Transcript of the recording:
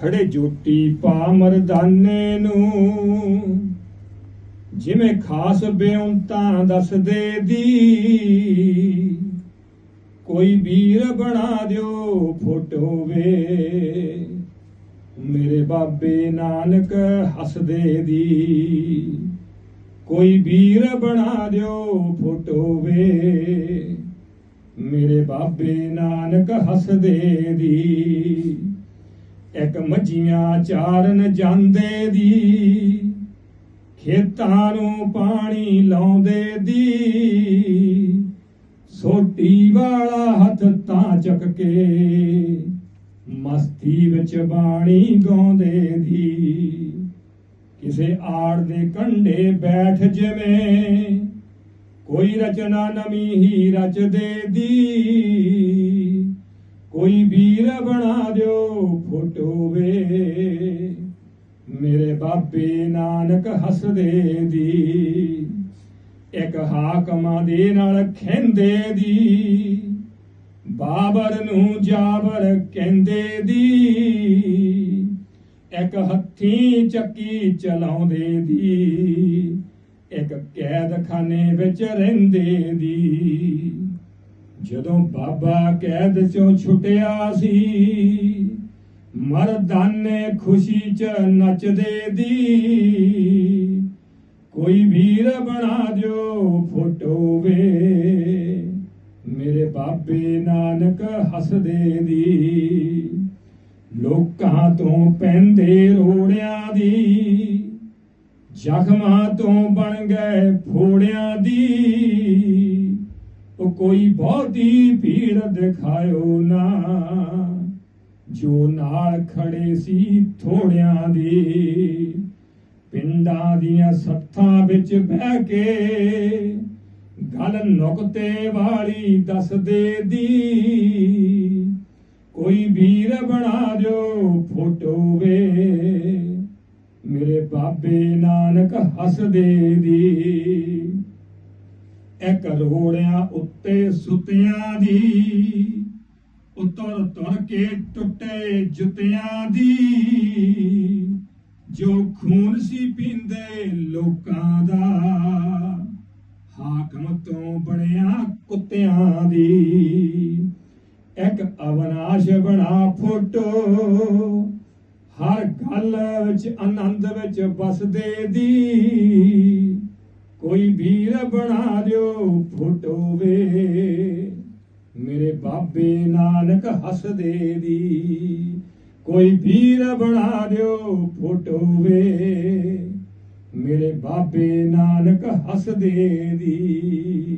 ਖੜੇ ਜੋਟੀ ਪਾ ਮਰਦਾਨੇ ਨੂੰ। ਜਿਵੇਂ ਖਾਸ ਬਿਉਂਤਾਂ ਦੱਸਦੇ ਦੀ ਕੋਈ ਵੀਰ ਬਣਾ ਦਿਓ ਫੋਟੋ ਵੇ ਮੇਰੇ ਬਾਬੇ ਨਾਨਕ ਹੱਸਦੇ ਦੀ ਕੋਈ ਵੀਰ ਬਣਾ ਦਿਓ ਫੋਟੋ ਵੇ ਮੇਰੇ ਬਾਬੇ ਨਾਨਕ ਹੱਸਦੇ ਦੀ। ਇੱਕ ਮੱਝੀਆਂ ਚਾਰਨ ਜਾਂਦੇ ਦੀ, ਖੇਤਾਂ ਨੂੰ ਪਾਣੀ ਲਾਉਂਦੇ ਦੀ। ਸੋਟੀ ਵਾਲਾ ਹੱਥ ਤਾਂ ਚੱਕ ਕੇ ਮਸਤੀ ਵਿੱਚ ਬਾਣੀ ਗਾਉਂਦੇ ਦੀ। ਕਿਸੇ ਆੜ ਦੇ ਕੰਢੇ ਬੈਠ ਜਿਵੇਂ, ਕੋਈ ਰਚਨਾ ਨਵੀਂ ਹੀ ਰਚਦੇ ਦੀ। ਕੋਈ ਵੀਰ ਬਣਾ ਦਿਓ ਫੋਟੋ ਵੇ। ਮੇਰੇ ਬਾਬੇ ਨਾਨਕ ਹੱਸਦੇ ਦੀ, ਇੱਕ ਹਾਕਮਾਂ ਦੇ ਨਾਲ ਖੈਂਦੇ ਦੀ, ਬਾਬਰ ਨੂੰ ਜਾਬਰ ਕਹਿੰਦੇ ਦੀ, ਇੱਕ ਹੱਥੀ ਚੱਕੀ ਚਲਾਉਂਦੇ ਦੀ, ਇੱਕ ਕੈਦਖਾਨੇ ਵਿੱਚ ਰਹਿੰਦੇ ਦੀ। ਜਦੋਂ ਬਾਬਾ ਕੈਦ ਚੋਂ ਛੁੱਟਿਆ ਸੀ, ਮਰਦਾਨੇ ਖੁਸ਼ੀ ਚ ਨੱਚਦੇ ਦੀ। ਕੋਈ ਵੀਰ ਬਣਾ ਦਿਓ ਫੋਟੋ ਵੇ, ਮੇਰੇ ਬਾਬੇ ਨਾਨਕ ਹੱਸਦੇ ਦੀ। ਲੋਕਾਂ ਤੋਂ ਪੈਂਦੇ ਰੋੜਿਆਂ ਦੀ, ਜ਼ਖਮਾਂ ਤੋਂ ਬਣ ਗਏ ਫੋੜਿਆਂ ਦੀ। ਉਹ ਕੋਈ ਬਹੁਤੀ ਭੀੜ ਦਿਖਾਇਓ ਨਾ। ਜੋ ਨਾਲ ਖੜੇ ਸੀ ਥੋੜਿਆਂ ਦੀ, ਪਿੰਡਾਂ ਦੀਆਂ ਸੱਥਾਂ ਵਿੱਚ ਬਹਿ ਕੇ ਗੱਲ ਨੁਕਤੇ ਵਾਲੀ ਦੱਸਦੇ ਦੀ। ਕੋਈ ਵੀਰ ਬਣਾ ਦਿਓ ਫੋਟੋ ਵੇ, ਮੇਰੇ ਬਾਬੇ ਨਾਨਕ ਹੱਸਦੇ ਦੀ। ਇੱਕ ਰੋੜਿਆਂ ਉੱਤੇ ਸੁਤਿਆਂ ਦੀ, ਉਤਰ ਤੁਰ ਕੇ ਟੁੱਟੇ ਜੁੱਤਿਆਂ ਦੀ। ਜੋ ਖੂਨ ਸੀ ਪੀਂਦੇ ਲੋਕਾਂ ਦਾ, ਹਾਕਮ ਤੋਂ ਬਣਿਆ ਕੁੱਤਿਆਂ ਦੀ। ਇੱਕ ਅਵਨਾਸ਼ ਬਣਾ ਫੋਟੋ, ਹਰ ਗੱਲ ਵਿੱਚ ਆਨੰਦ ਵਿੱਚ ਵਸਦੇ ਦੀ। ਕੋਈ ਵੀਰ ਬਣਾ ਦਿਓ ਫੋਟੋ ਵੇ। ਮੇਰੇ ਬਾਬੇ ਨਾਨਕ ਹੱਸਦੇ ਦੀ। ਕੋਈ ਵੀਰ ਬਣਾ ਦਿਓ ਫੋਟੋ ਵੇ। ਮੇਰੇ ਬਾਬੇ ਨਾਨਕ ਹੱਸਦੇ ਦੀ।